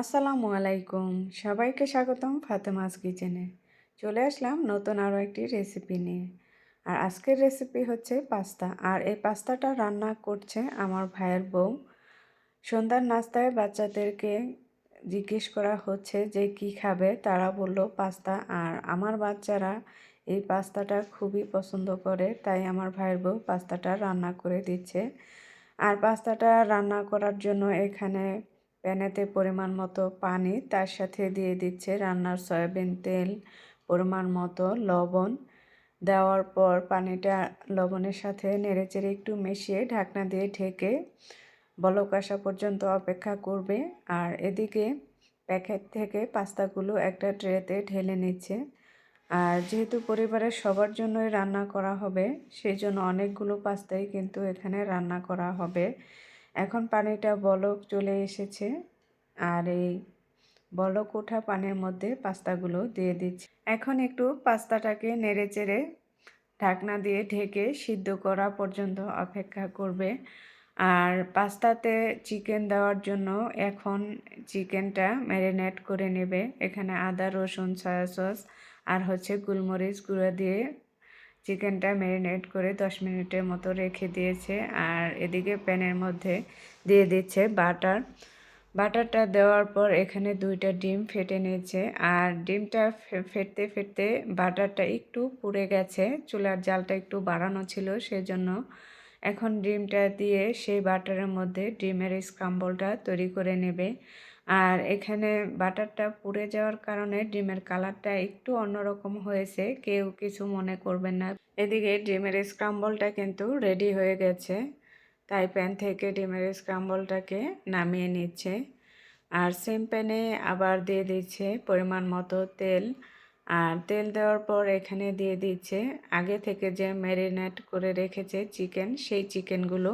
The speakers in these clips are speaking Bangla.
আসসালামু আলাইকুম। সবাইকে স্বাগতম ফাতেমাস কিচেনে। চলে আসলাম নতুন আরও একটি রেসিপি নিয়ে। আর আজকের রেসিপি হচ্ছে পাস্তা। আর এই পাস্তাটা রান্না করছে আমার ভাইয়ের বউ। সন্ধ্যার নাস্তায় বাচ্চাদেরকে জিজ্ঞেস করা হচ্ছে যে কি খাবে? তারা বলল পাস্তা। আর আমার বাচ্চারা এই পাস্তাটা খুবই পছন্দ করে, তাই আমার ভাইয়ের বউ পাস্তাটা রান্না করে দিচ্ছে। আর পাস্তাটা রান্না করার জন্য এখানে প্যানেতে পরিমাণ মতো পানি তার সাথে দিয়ে দিচ্ছে রান্নার সয়াবিন তেল, পরিমাণ মতো লবণ। দেওয়ার পর পানিটা লবণের সাথে নেড়েচেড়ে একটু মিশিয়ে ঢাকনা দিয়ে ঢেকে বলক আসা পর্যন্ত অপেক্ষা করবে। আর এদিকে প্যাকেট থেকে পাস্তাগুলো একটা ট্রেতে ঢেলে নিচ্ছে। আর যেহেতু পরিবারের সবার জন্যই রান্না করা হবে, সেই জন্য অনেকগুলো পাস্তাই কিন্তু এখানে রান্না করা হবে। এখন পানিটা বলক চলে এসেছে আর এই বলক ওঠা পানির মধ্যে পাস্তাগুলো দিয়ে দিচ্ছি। এখন একটু পাস্তাটাকে নেড়ে চেড়ে ঢাকনা দিয়ে ঢেকে সিদ্ধ করা পর্যন্ত অপেক্ষা করবে। আর পাস্তাতে চিকেন দেওয়ার জন্য এখন চিকেনটা ম্যারিনেট করে নেবে। এখানে আদা, রসুন সয়া সস আর হচ্ছে গোলমরিচ গুঁড়ো দিয়ে চিকেনটা ম্যারিনেট করে দশ মিনিটের মতো রেখে দিয়েছে আর এদিকে প্যানের মধ্যে দিয়ে দিচ্ছে বাটার। বাটারটা দেওয়ার পর এখানে দুইটা ডিম ফেটে নিয়েছে আর ডিমটা ফেটতে ফেটতে বাটারটা একটু পুড়ে গেছে, চুলার জালটা একটু বাড়ানো ছিল সেজন্য। এখন ডিমটা দিয়ে সেই বাটারের মধ্যে ডিমের স্ক্রাম্বলটা তৈরি করে নেবে। আর এখানে বাটারটা পুড়ে যাওয়ার কারণে ডিমের কালারটা একটু অন্যরকম হয়েছে। কেউ কিছু মনে করবেন না। এদিকে ডিমের স্ক্রাম্বলটা কিন্তু রেডি হয়ে গেছে। তাই প্যান থেকে ডিমের স্ক্রাম্বলটাকে নামিয়ে নিচ্ছে। আর সেম প্যানে আবার দিয়ে দিচ্ছে পরিমাণ মতো তেল। আর তেল দেওয়ার পর এখানে দিয়ে দিচ্ছে আগে থেকে যে ম্যারিনেট করে রেখেছে চিকেন, সেই চিকেনগুলো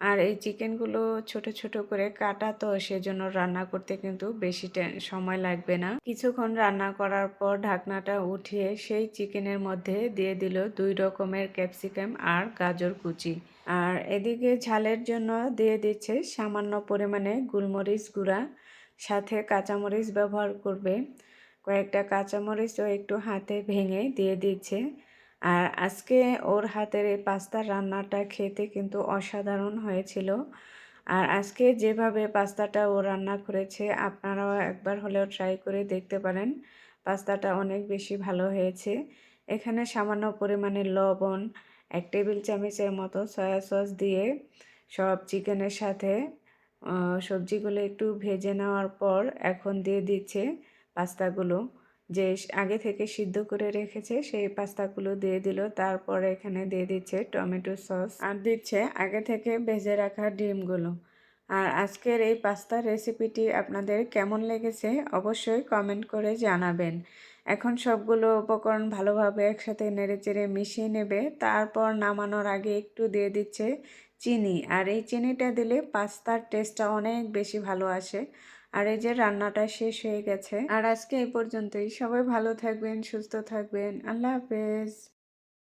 আর এই চিকেনগুলো ছোট ছোট করে কাটা তো সেজন্য রান্না করতে কিন্তু বেশি সময় লাগবে না। কিছুক্ষণ রান্না করার পর ঢাকনাটা উঠিয়ে সেই চিকেনের মধ্যে দিয়ে দিল দুই রকমের ক্যাপসিকাম আর গাজর কুচি। আর এদিকে ঝালের জন্য দিয়ে দিচ্ছে সামান্য পরিমাণে গোলমরিচ গুঁড়া, সাথে কাঁচামরিচ ব্যবহার করবে। কয়েকটা কাঁচামরিচও একটু হাতে ভেঙে দিয়ে দিচ্ছে। আর আজকে ওর হাতের এই পাস্তার রান্নাটা খেতে কিন্তু অসাধারণ হয়েছিল। আর আজকে যেভাবে পাস্তাটা ও রান্না করেছে, আপনারাও একবার হলেও ট্রাই করে দেখতে পারেন। পাস্তাটা অনেক বেশি ভালো হয়েছে। এখানে সামান্য পরিমাণে লবণ, এক টেবিল চামচের মতো সয়া সস দিয়ে সব চিকেনের সাথে সবজিগুলো একটু ভেজে নেওয়ার পর এখন দিয়ে দিচ্ছে পাস্তাগুলো। যে আগে থেকে সিদ্ধ করে রেখেছে, সেই পাস্তাগুলো দিয়ে দিল। তারপর এখানে দিয়ে দিচ্ছে টমেটো সস আর দিচ্ছে আগে থেকে ভেজে রাখা ডিমগুলো। আর আজকের এই পাস্তার রেসিপিটি আপনাদের কেমন লেগেছে অবশ্যই কমেন্ট করে জানাবেন। এখন সবগুলো উপকরণ ভালোভাবে একসাথে নেড়েচেড়ে মিশিয়ে নেবে। তারপর নামানোর আগে একটু দিয়ে দিচ্ছে চিনি। আর এই চিনিটা দিলে পাস্তার টেস্টটা অনেক বেশি ভালো আসে। আর এই যে রান্নাটা শেষ হয়ে গেছে। আর আজকে এই পর্যন্তই। সবাই ভালো থাকবেন, সুস্থ থাকবেন। আল্লাহ হাফেজ।